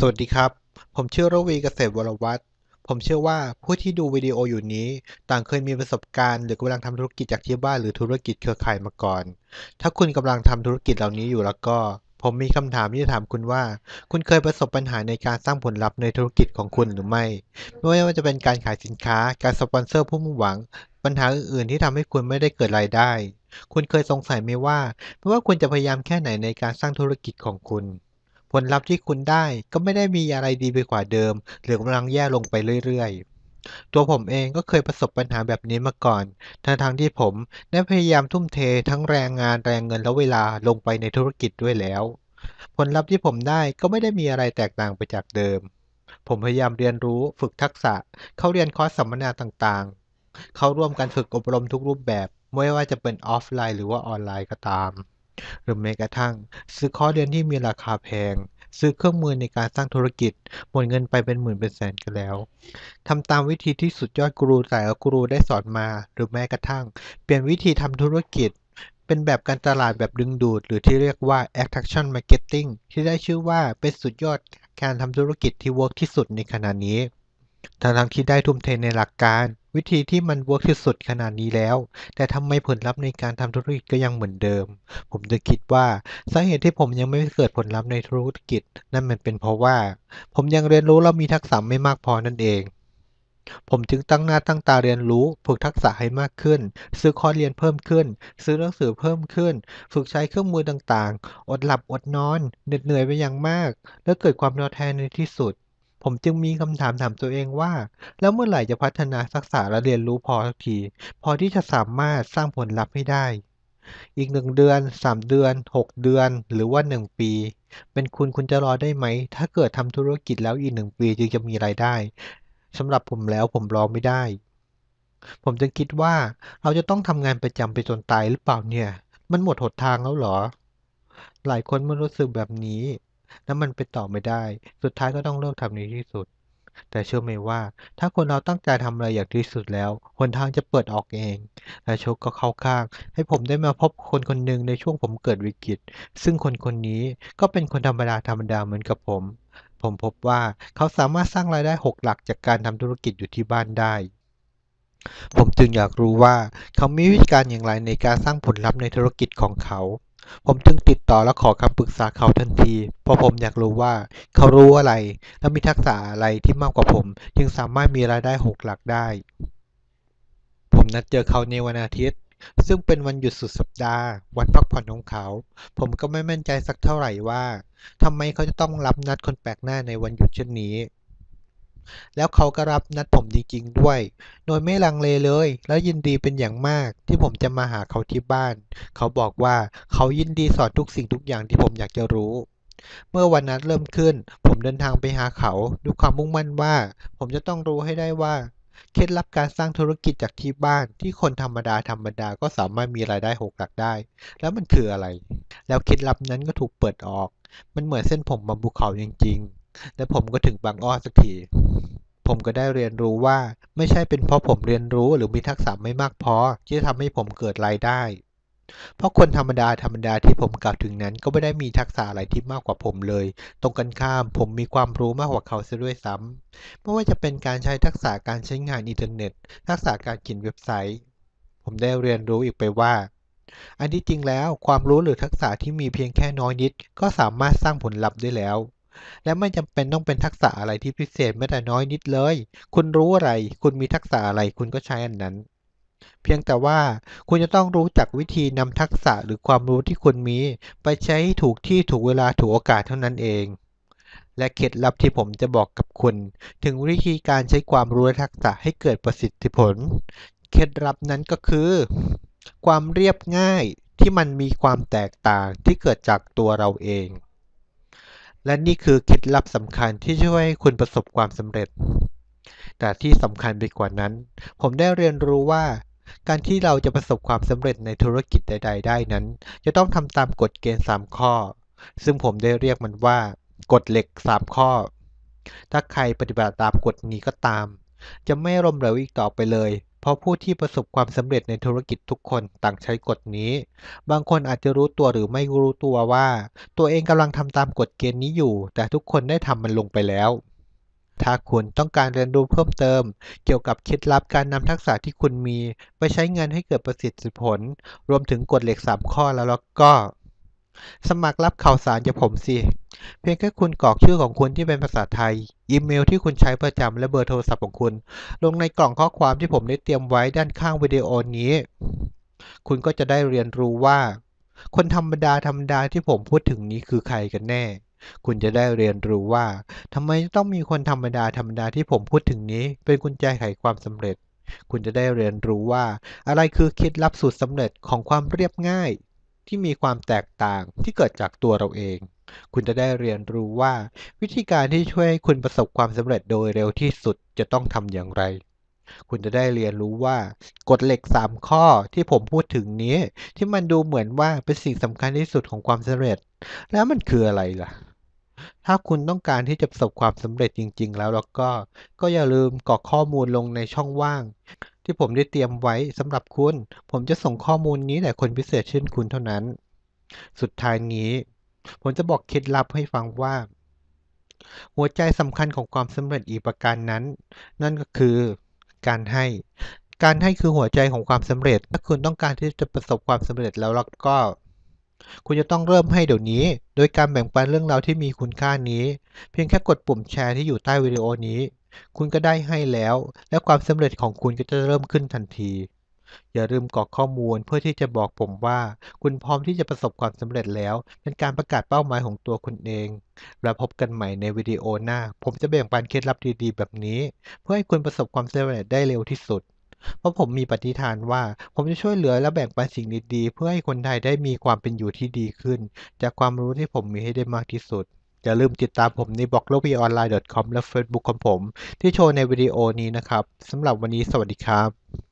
สวัสดีครับ ผมชื่อระวีเกษตรวรวัฒน์ผมเชื่อว่าผู้ที่ดูวิดีโออยู่นี้ ต่างเคยมีประสบการณ์หรือกำลังทำธุรกิจจากที่บ้านหรือธุรกิจเครือข่ายมาก่อน ถ้าคุณกำลังทำธุรกิจเหล่านี้อยู่แล้วก็ ผมมีคำถามที่จะถามคุณว่า คุณเคยประสบปัญหาในการสร้างผลลัพธ์ในธุรกิจของคุณหรือไม่ ไม่ว่าจะเป็นการขายสินค้า การสปอนเซอร์ผู้มุ่งหวัง ปัญหาอื่นๆที่ทำให้คุณไม่ได้เกิดรายได้ คุณเคยสงสัยไหมว่าไม่ว่าคุณจะพยายามแค่ไหนในการสร้างธุรกิจของคุณ ลลัพธ์ที่คุณได้ก็ไม่ได้มีอะไรดีไปกว่าเดิม หรือกำลังแย่ลงไปเรื่อยๆ ตัวผมเองก็เคยประสบปัญหาแบบนี้มาก่อนทั้งๆที่ผมได้พยายามทุ่มเททั้งแรงงานแรงเงินและเวลาลงไปในธุรกิจด้วยแล้ว ผลลัพธ์ที่ผมได้ก็ไม่ได้มีอะไรแตกต่างไปจากเดิม ผมพยายามเรียนรู้ฝึกทักษะ เข้าเรียนคอร์สสัมมนาต่างๆ เข้าร่วมการฝึกอบรมทุกรูปแบบ ไม่ว่าจะเป็นออฟไลน์ หรือว่าออนไลน์ก็ตาม หรือแม้กระทั่ง ซื้อคอร์สเรียนที่มีราคาแพง ซื้อเครื่องมือในการสร้างธุรกิจ หมดเงินไปเป็นหมื่นเป็นแสนกันแล้วทำตามวิธีที่สุดยอดกูรูแต่ละกูรูได้สอนมา หรือแม้กระทั่ง เปลี่ยนวิธีทำธุรกิจ เป็นแบบการตลาดแบบดึงดูด หรือที่เรียกว่า attraction marketing ที่ได้ชื่อว่าเป็นสุดยอดการทำธุรกิจที่เวิร์กที่สุดในขณะนี้ทั้งที่ได้ทุ่มเทในหลักการ วิธีที่มันเวิร์กที่สุดขนาดนี้แล้ว แต่ทำไมผลลัพธ์ในการทำธุรกิจก็ยังเหมือนเดิม ผมจึงคิดว่าสาเหตุที่ผมยังไม่เกิดผลลัพธ์ในธุรกิจ นั่นมันเป็นเพราะว่า ผมยังเรียนรู้และมีทักษะไม่มากพอนั่นเอง ผมจึงตั้งหน้าตั้งตาเรียนรู้ฝึกทักษะให้มากขึ้น ซื้อคอร์สเรียนเพิ่มขึ้น ซื้อหนังสือเพิ่มขึ้น ฝึกใช้เครื่องมือต่างๆ อดหลับอดนอนเหน็ดเหนื่อยไปอย่างมาก และเกิดความท้อแท้ในที่สุด ผมจึงมีคำถามถามตัวเองว่า แล้วเมื่อไหร่จะพัฒนาทักษะและเรียนรู้พอสักที พอที่จะสามารถสร้างผลลัพธ์ให้ได้ อีกหนึ่งเดือนสามเดือนหกเดือน หรือว่าหนึ่งปี เป็นคุณคุณจะรอได้ไหม ถ้าเกิดทำธุรกิจแล้วอีกหนึ่งปีจึงจะมีรายได้สำหรับผมแล้วผมรอไม่ได้ ผมจึงคิดว่าเราจะต้องทำงานประจำไปจนตายหรือเปล่าเนี่ย มันหมดหนทางแล้วหรอ หลายคนมันรู้สึกแบบนี้ แล้วมันไปต่อไม่ได้ สุดท้ายก็ต้องเลิกทำในที่สุด แต่เชื่อไหมว่า ถ้าคนเราตั้งใจทำอะไรอย่างที่สุดแล้วหนทางจะเปิดออกเอง และโชคก็เข้าข้าง ให้ผมได้มาพบคนคนหนึ่งในช่วงผมเกิดวิกฤต ซึ่งคนคนนี้ก็เป็นคนธรรมดาธรรมดาเหมือนกับผม ผมพบว่าเขาสามารถสร้างรายได้หกหลักจากการทำธุรกิจอยู่ที่บ้านได้ผมจึงอยากรู้ว่าเขามีวิธีการอย่างไรในการสร้างผลลัพธ์ในธุรกิจของเขา ผมจึงติดต่อและขอคำปรึกษาเขาทันที เพราะผมอยากรู้ว่าเขารู้อะไร และมีทักษะอะไรที่มากกว่าผม จึงสามารถมีรายได้หกหลักได้ ผมนัดเจอเขาในวันอาทิตย์ ซึ่งเป็นวันหยุดสุดสัปดาห์ วันพักผ่อนของเขา ผมก็ไม่มั่นใจสักเท่าไหร่ว่าทำไมเขาจะต้องรับนัดคนแปลกหน้าในวันหยุดเช่นนี้ แล้วเขาก็รับนัดผมจริงๆด้วย โดยไม่ลังเลเลย และยินดีเป็นอย่างมากที่ผมจะมาหาเขาที่บ้าน เขาบอกว่าเขายินดีสอนทุกสิ่งทุกอย่างที่ผมอยากจะรู้ เมื่อวันนัดเริ่มขึ้น ผมเดินทางไปหาเขาด้วยความมุ่งมั่นว่า ผมจะต้องรู้ให้ได้ว่าเคล็ดลับการสร้างธุรกิจจากที่บ้านที่คนธรรมดาธรรมดาก็สามารถมีรายได้หกหลักได้ แล้วมันคืออะไร แล้วเคล็ดลับนั้นก็ถูกเปิดออก มันเหมือนเส้นผมบนภูเขาจริงๆ และผมก็ถึงบางอ้อสักที ผมก็ได้เรียนรู้ว่า ไม่ใช่เป็นเพราะผมเรียนรู้หรือมีทักษะไม่มากพอที่จะทำให้ผมเกิดรายได้ เพราะคนธรรมดาธรรมดาที่ผมกล่าวถึงนั้น ก็ไม่ได้มีทักษะอะไรที่มากกว่าผมเลย ตรงกันข้ามผมมีความรู้มากกว่าเขาเสียด้วยซ้ำไม่ว่าจะเป็นการใช้ทักษะการใช้งานอินเทอร์เน็ต ทักษะการเขียนเว็บไซต์ ผมได้เรียนรู้อีกไปว่าอันที่จริงแล้วความรู้หรือทักษะที่มีเพียงแค่น้อยนิด ก็สามารถสร้างผลลัพธ์ได้แล้ว และไม่จำเป็นต้องเป็นทักษะอะไรที่พิเศษแม้แต่น้อยนิดเลย คุณรู้อะไร คุณมีทักษะอะไรคุณก็ใช้อันนั้น เพียงแต่ว่าคุณจะต้องรู้จักวิธีนำทักษะหรือความรู้ที่คุณมี ไปใช้ถูกที่ถูกเวลาถูกโอกาสเท่านั้นเอง และเคล็ดลับที่ผมจะบอกกับคุณ ถึงวิธีการใช้ความรู้และทักษะให้เกิดประสิทธิผล เคล็ดลับนั้นก็คือ ความเรียบง่ายที่มันมีความแตกต่างที่เกิดจากตัวเราเอง และนี่คือเคล็ดลับสำคัญที่ช่วยให้คุณประสบความสำเร็จ แต่ที่สำคัญไปกว่านั้น ผมได้เรียนรู้ว่า การที่เราจะประสบความสำเร็จในธุรกิจใด ๆ ได้นั้น จะต้องทำตามกฎเกณฑ์ 3 ข้อ ซึ่งผมได้เรียกมันว่ากฎเหล็ก 3 ข้อ ถ้าใครปฏิบัติตามกฎนี้ก็ตาม จะไม่ล้มเหลวอีกต่อไปเลย ราะผู้ที่ประสบความสำเร็จในธุรกิจทุกคนต่างใช้กฎนี้ บางคนอาจจะรู้ตัวหรือไม่รู้ตัวว่า ตัวเองกำลังทำตามกฎเกณฑ์นี้อยู่ แต่ทุกคนได้ทำมันลงไปแล้ว ถ้าคุณต้องการเรียนรู้เพิ่มเติม เกี่ยวกับเคล็ดลับการนำทักษะที่คุณมี ไปใช้งานให้เกิดประสิทธิผล รวมถึงกฎเหล็ก 3 ข้อแล้วแล้วก็ สมัครรับข่าวสารจากผมสิ เพียงแค่คุณกรอกชื่อของคุณที่เป็นภาษาไทย อีเมลที่คุณใช้ประจำและเบอร์โทรศัพท์ของคุณ ลงในกล่องข้อความที่ผมได้เตรียมไว้ด้านข้างวิดีโอนี้ คุณก็จะได้เรียนรู้ว่า คนธรรมดาธรรมดาที่ผมพูดถึงนี้คือใครกันแน่ คุณจะได้เรียนรู้ว่าทำไมต้องมีคนธรรมดาธรรมดาที่ผมพูดถึงนี้ เป็นกุญแจไขความสำเร็จ คุณจะได้เรียนรู้ว่า อะไรคือเคล็ดลับสูตรสำเร็จของความเรียบง่าย ที่มีความแตกต่างที่เกิดจากตัวเราเอง คุณจะได้เรียนรู้ว่า วิธีการที่ช่วยให้คุณประสบความสำเร็จโดยเร็วที่สุดจะต้องทำอย่างไร คุณจะได้เรียนรู้ว่ากฎเหล็ก 3 ข้อที่ผมพูดถึงนี้ ที่มันดูเหมือนว่าเป็นสิ่งสำคัญที่สุดของความสำเร็จ แล้วมันคืออะไรล่ะถ้าคุณต้องการที่จะประสบความสำเร็จจริง ๆ แล้วแล้วก็ ก็อย่าลืมกรอกข้อมูลลงในช่องว่าง ที่ผมได้เตรียมไว้สำหรับคุณ ผมจะส่งข้อมูลนี้แต่คนพิเศษเช่นคุณเท่านั้น สุดท้ายนี้ ผมจะบอกเคล็ดลับให้ฟังว่า หัวใจสำคัญของความสำเร็จอีกประการนั้น นั่นก็คือการให้ การให้คือหัวใจของความสำเร็จ ถ้าคุณต้องการที่จะประสบความสำเร็จแล้วแล้วก็ คุณจะต้องเริ่มให้เดี๋ยวนี้ โดยการแบ่งปันเรื่องราวที่มีคุณค่านี้ เพียงแค่กดปุ่มแชร์ที่อยู่ใต้วิดีโอนี้ คุณก็ได้ให้แล้ว และความสำเร็จของคุณก็จะเริ่มขึ้นทันที อย่าลืมกรอกข้อมูลเพื่อที่จะบอกผมว่า คุณพร้อมที่จะประสบความสำเร็จแล้วเป็นการประกาศเป้าหมายของตัวคุณเอง แล้วพบกันใหม่ในวิดีโอหน้า ผมจะแบ่งปันเคล็ดลับดีๆ แบบนี้ เพื่อให้คุณประสบความสำเร็จได้เร็วที่สุดเพราะผมมีปฏิฐานว่า ผมจะช่วยเหลือและแบ่งปันสิ่งดีๆ เพื่อให้คนไทยได้มีความเป็นอยู่ที่ดีขึ้น จากความรู้ที่ผมมีให้ได้มากที่สุด อย่าลืมติดตามผมในบล็อกโลก o n l i n e c o m และ Facebook ของผม ที่โชว์ในวิดีโอนี้นะครับสำหรับวันนี้สวัสดีครับ